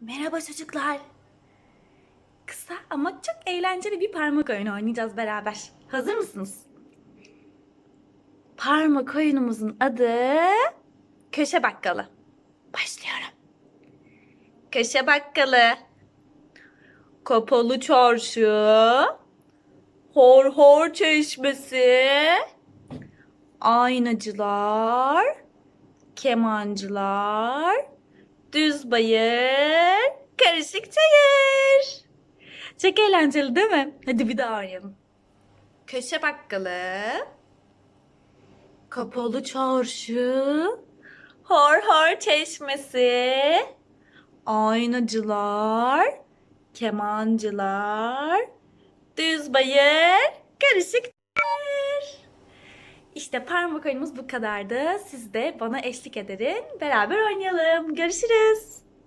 Merhaba çocuklar. Kısa ama çok eğlenceli bir parmak oyunu oynayacağız beraber. Hazır mısınız? Parmak oyunumuzun adı Köşe Bakkalı. Başlıyorum. Köşe Bakkalı. Kapalı çarşı. Hor hor çeşmesi. Aynacılar. Kemancılar. Düz bayır, karışık çayır. Çok eğlenceli değil mi? Hadi bir daha oynayalım. Köşe bakkalı, kapalı çarşı, hor hor çeşmesi, aynacılar, kemancılar, düz bayır, karışık. İşte parmak oyunumuz bu kadardı. Siz de bana eşlik ederin. Beraber oynayalım. Görüşürüz.